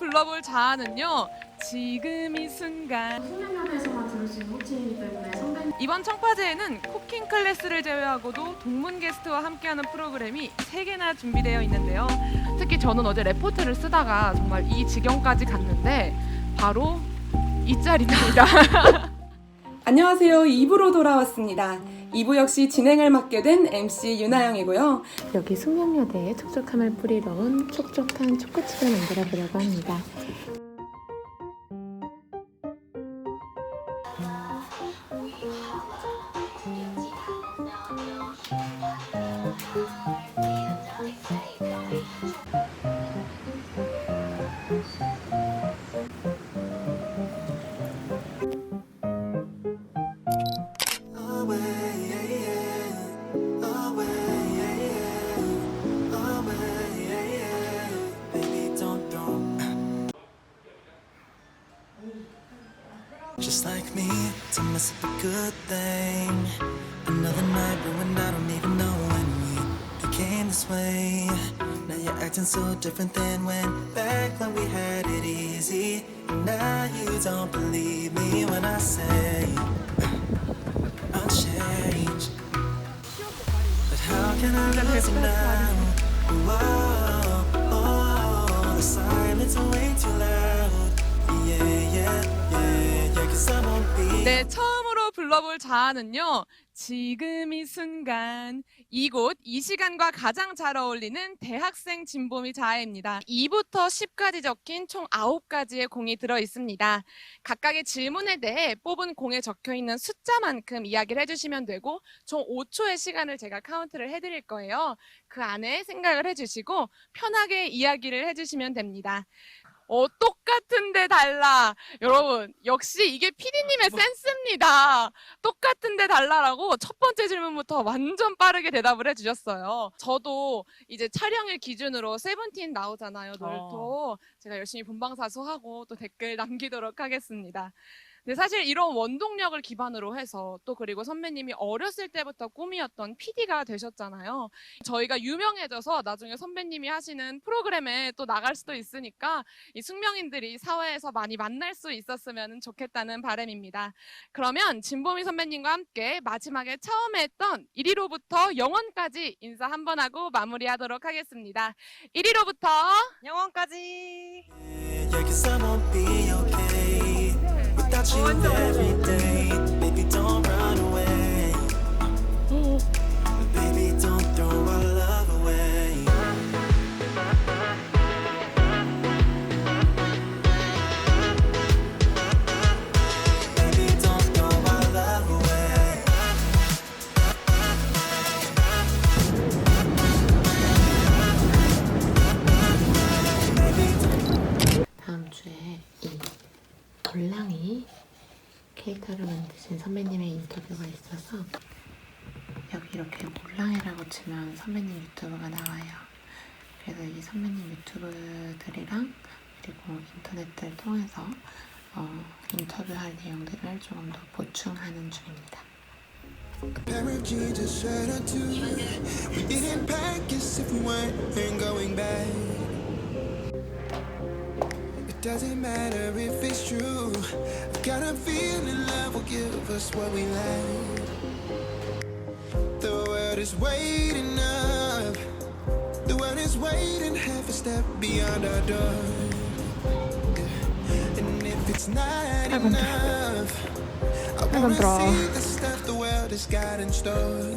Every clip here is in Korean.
불러볼 자아는요. 지금 이 순간 소년연에서만 들을 수 있는 호칭이기 때문에 선배님 이번 청파제에는 쿠킹 클래스를 제외하고도 동문 게스트와 함께하는 프로그램이 3개나 준비되어 있는데요. 특히 저는 어제 레포트를 쓰다가 정말 이 지경까지 갔는데 바로 이 짤입니다. 안녕하세요. 2부로 돌아왔습니다. 2부 역시 진행을 맡게 된 MC 윤아영이고요. 여기 숙명여대에 촉촉함을 뿌리러 온 촉촉한 초코칩을 만들어 보려고 합니다. Just like me, to mess up a good thing. Another night ruined, I don't even know when we became this way. Now you're acting so different than when back when we had it easy. And now you don't believe me when I say uh, I'll change. But how can I lose you now? Whoa, oh, the silence are way too loud. Yeah, yeah, 네, 처음으로 불러볼 자아는요. 지금 이 순간 이곳 이 시간과 가장 잘 어울리는 대학생 진보미 자아입니다. 2부터 10까지 적힌 총 9가지의 공이 들어 있습니다. 각각의 질문에 대해 뽑은 공에 적혀 있는 숫자만큼 이야기를 해주시면 되고 총 5초의 시간을 제가 카운트를 해드릴 거예요. 그 안에 생각을 해주시고 편하게 이야기를 해주시면 됩니다. 어, 똑같은데 달라. 여러분, 역시 이게 피디님의 센스입니다. 똑같은데 달라라고 첫 번째 질문부터 완전 빠르게 대답을 해주셨어요. 저도 이제 촬영일 기준으로 세븐틴 나오잖아요, 놀토. 제가 열심히 본방사수하고 또 댓글 남기도록 하겠습니다. 근데 사실 이런 원동력을 기반으로 해서 또 그리고 선배님이 어렸을 때부터 꿈이었던 PD가 되셨잖아요. 저희가 유명해져서 나중에 선배님이 하시는 프로그램에 또 나갈 수도 있으니까 이 숙명인들이 사회에서 많이 만날 수 있었으면 좋겠다는 바람입니다. 그러면 진보미 선배님과 함께 마지막에 처음에 했던 1위로부터 영원까지 인사 한번 하고 마무리하도록 하겠습니다. 1위로부터 영원까지. Without you oh, every day. Baby, don't run away. 선배님의 인터뷰가 있어서 여기 이렇게 몰랑이라고 치면 선배님 유튜브가 나와요. 그래서 이 선배님 유튜브들이랑 그리고 인터넷을 통해서 어, 인터뷰할 내용들을 조금 더 보충하는 중입니다. Doesn't matter if it's true. I've got a feeling love will give us what we lack. The world is waiting up. The world is waiting half a step beyond our door. And if it's not enough, I wanna see the stuff the world has got in store.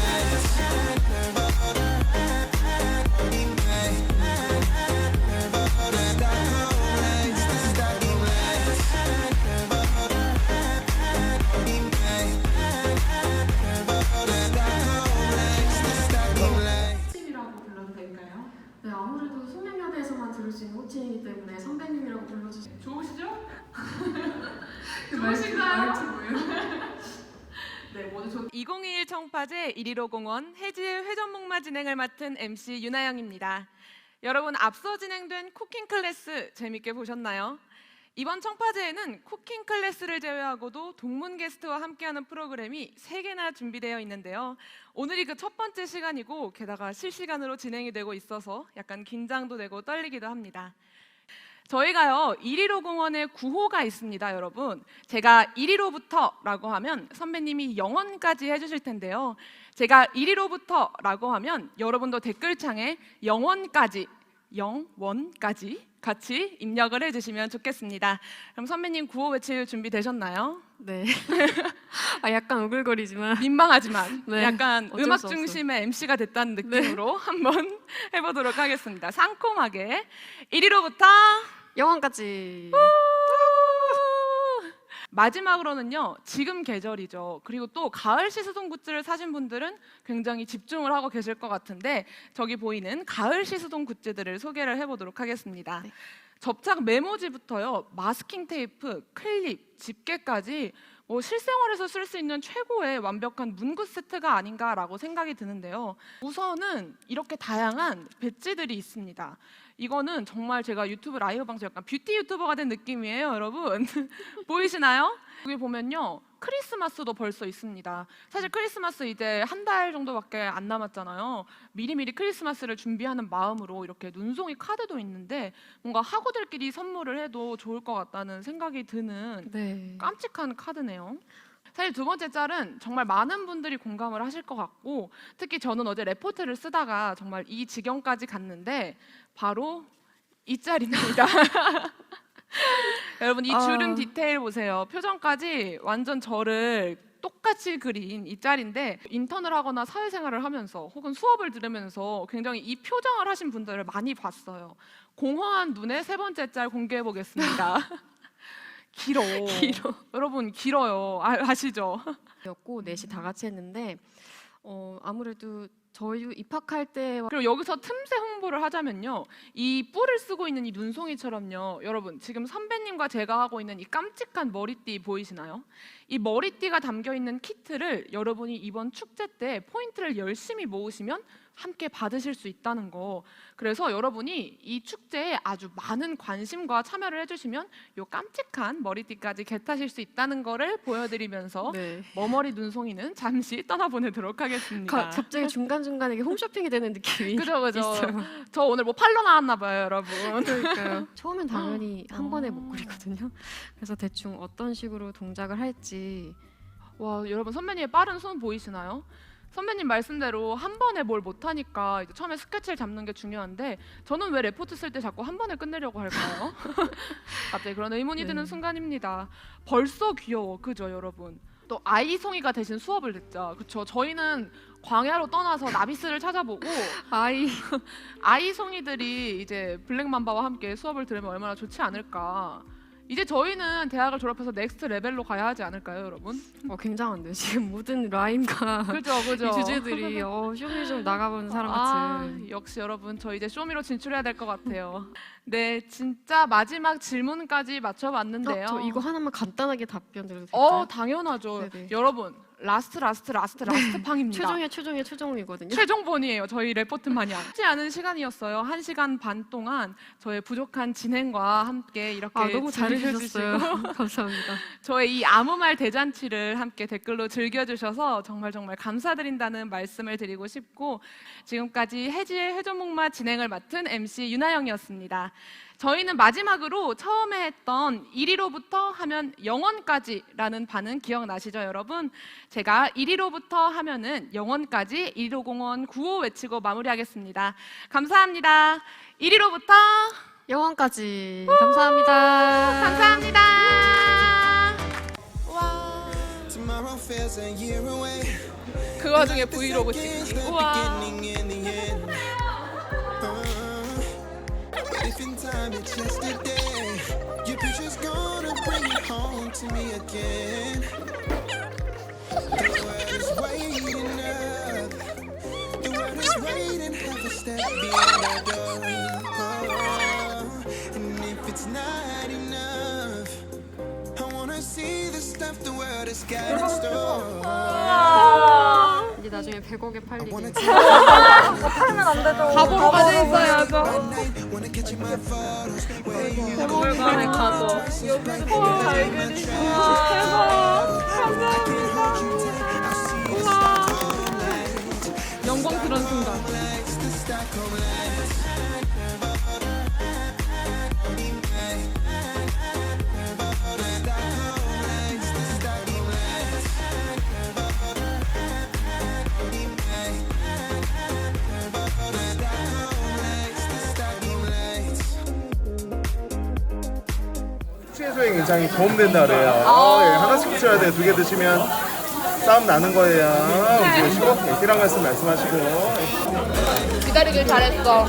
호칭이기 때문에 선배님이라고 불러주세요. 좋으시죠? 좋으신가요? 네, 모두 좋... 2021 청파 청파제 115 공원 해질 회전목마 진행을 맡은 MC 윤아영입니다. 여러분 앞서 진행된 쿠킹 클래스 재밌게 보셨나요? 이번 청파제에는 쿠킹 클래스를 제외하고도 동문 게스트와 함께하는 프로그램이 3개나 준비되어 있는데요. 오늘이 그 첫 번째 시간이고 게다가 실시간으로 진행이 되고 있어서 약간 긴장도 되고 떨리기도 합니다. 저희가요 115 공원에 9호가 있습니다, 여러분. 제가 115부터 라고 하면 선배님이 영원까지 해주실 텐데요. 제가 115부터 라고 하면 여러분도 댓글창에 영원까지, 영원까지 같이 입력을 해주시면 좋겠습니다. 그럼 선배님 9호 외칠 준비 되셨나요? 네. 아 약간 오글거리지만 민망하지만 네, 약간 어쩔 음악 수. 중심의 MC가 됐다는 느낌으로 한번 해보도록 하겠습니다. 상콤하게 115부터 영원까지. 마지막으로는요 지금 계절이죠. 그리고 또 가을 시수동 굿즈를 사신 분들은 굉장히 집중을 하고 계실 것 같은데 저기 보이는 가을 시수동 굿즈들을 소개를 해보도록 하겠습니다. 네. 접착 메모지부터요 마스킹 테이프 클립 집게까지 뭐 실생활에서 쓸 수 있는 최고의 완벽한 문구 세트가 아닌가라고 생각이 드는데요. 우선은 이렇게 다양한 배지들이 있습니다 이거는 정말 제가 유튜브 라이브 방송 약간 뷰티 유튜버가 된 느낌이에요, 여러분. 보이시나요? 여기 보면요. 크리스마스도 벌써 있습니다. 사실 크리스마스 이제 한 달 정도밖에 안 남았잖아요. 미리미리 크리스마스를 준비하는 마음으로 이렇게 눈송이 카드도 있는데 뭔가 학우들끼리 선물을 해도 좋을 것 같다는 생각이 드는 네. 깜찍한 카드네요. 사실 두 번째 짤은 정말 많은 분들이 공감을 하실 것 같고 특히 저는 어제 레포트를 쓰다가 정말 이 지경까지 갔는데 바로 이 짤입니다. 여러분 이 주름 아. 디테일 보세요. 표정까지 완전 저를 똑같이 그린 이 짤인데 인턴을 하거나 사회생활을 하면서 혹은 수업을 들으면서 굉장히 이 표정을 하신 분들을 많이 봤어요. 공허한 눈의 세 번째 짤 공개해 보겠습니다. 길어. 길어. 여러분 길어요. 아, 아시죠? 였고 넷이 다 같이 했는데 어 아무래도 저희 입학할 때와 그리고 여기서 틈새 홍보를 하자면요. 이 뿔을 쓰고 있는 이 눈송이처럼요. 여러분, 지금 선배님과 제가 하고 있는 이 깜찍한 머리띠 보이시나요? 이 머리띠가 담겨 있는 키트를 여러분이 이번 축제 때 포인트를 열심히 모으시면 함께 받으실 수 있다는 거. 그래서 여러분이 이 축제에 아주 많은 관심과 참여를 해주시면 이 깜찍한 머리띠까지 겟하실 수 있다는 거를 보여드리면서 네. 머머리 눈송이는 잠시 떠나보내도록 하겠습니다. 가, 갑자기 중간 중간에 이게 홈쇼핑이 되는 느낌이 그죠 그죠. 있어요. 저 오늘 뭐 팔러 나왔나 봐요, 여러분. 그러니까요. 처음엔 당연히 한 번에 어. 못 그리거든요. 그래서 대충 어떤 식으로 동작을 할지 와, 여러분 선배님의 빠른 손 보이시나요? 선배님 말씀대로 한 번에 뭘 못하니까 이제 처음에 스케치를 잡는 게 중요한데 저는 왜 레포트 쓸 때 자꾸 한 번에 끝내려고 할까요? 갑자기 그런 의문이 드는 네. 순간입니다. 벌써 귀여워, 그죠, 여러분? 또 아이송이가 대신 수업을 듣자, 그렇죠? 저희는 광야로 떠나서 나비스를 찾아보고 아이 아이송이들이 이제 블랙맘바와 함께 수업을 들으면 얼마나 좋지 않을까. 이제 저희는 대학을 졸업해서 넥스트 레벨로 가야 하지 않을까요, 여러분? 어, 굉장한데요. 지금 모든 라임과 그죠, 그죠. 이 주제들이 어, 쇼미 좀 나가본 사람 아, 같은 역시 여러분 저 이제 쇼미로 진출해야 될 것 같아요. 네, 진짜 마지막 질문까지 맞춰봤는데요. 어, 저 이거 하나만 간단하게 답변 드려도 될까요? 어, 당연하죠. 네네. 여러분 라스트, 라스트, 라스트, 라스트 팡입니다. 최종의 최종의 최종이거든요. 최종본이에요. 저희 레포트 마냥. 쉽지 않은 시간이었어요. 한 시간 반 동안 저의 부족한 진행과 함께 이렇게 아 너무 잘해주셨어요. 즐겨주시고 감사합니다. 저의 이 아무 말 대잔치를 함께 댓글로 즐겨주셔서 정말 정말 감사드린다는 말씀을 드리고 싶고 지금까지 해질 회전목마 진행을 맡은 MC 윤아영이었습니다. 저희는 마지막으로 처음에 했던 1위로부터 하면 영원까지라는 반응 기억나시죠, 여러분? 제가 1위로부터 하면은 영원까지 1호 공원 9호 외치고 마무리하겠습니다. 감사합니다. 1위로부터 영원까지 감사합니다. 감사합니다. 와. 그 와중에 브이로그 the 우와. If in time it's yesterday, your picture's gonna bring it home to me again. The world is waiting up. The world is waiting a step door. Oh, and if it's not enough, I wanna see the stuff the world has got in store. 나 나중에 100억에 팔리게. 가보로 가져 있어야죠. Wanna catch my photos where you 박물관에 가서 잘 그리시고 대박. 감사합니다. 우와. 영광스러운 순간 숙취 해소에 굉장히 도움된다 그래요. 어, 예, 하나씩 드셔야 돼요. 두 개 드시면 싸움 나는 거예요. 보시고 예, 필요한 말씀 말씀하시고. 기다리길 잘했어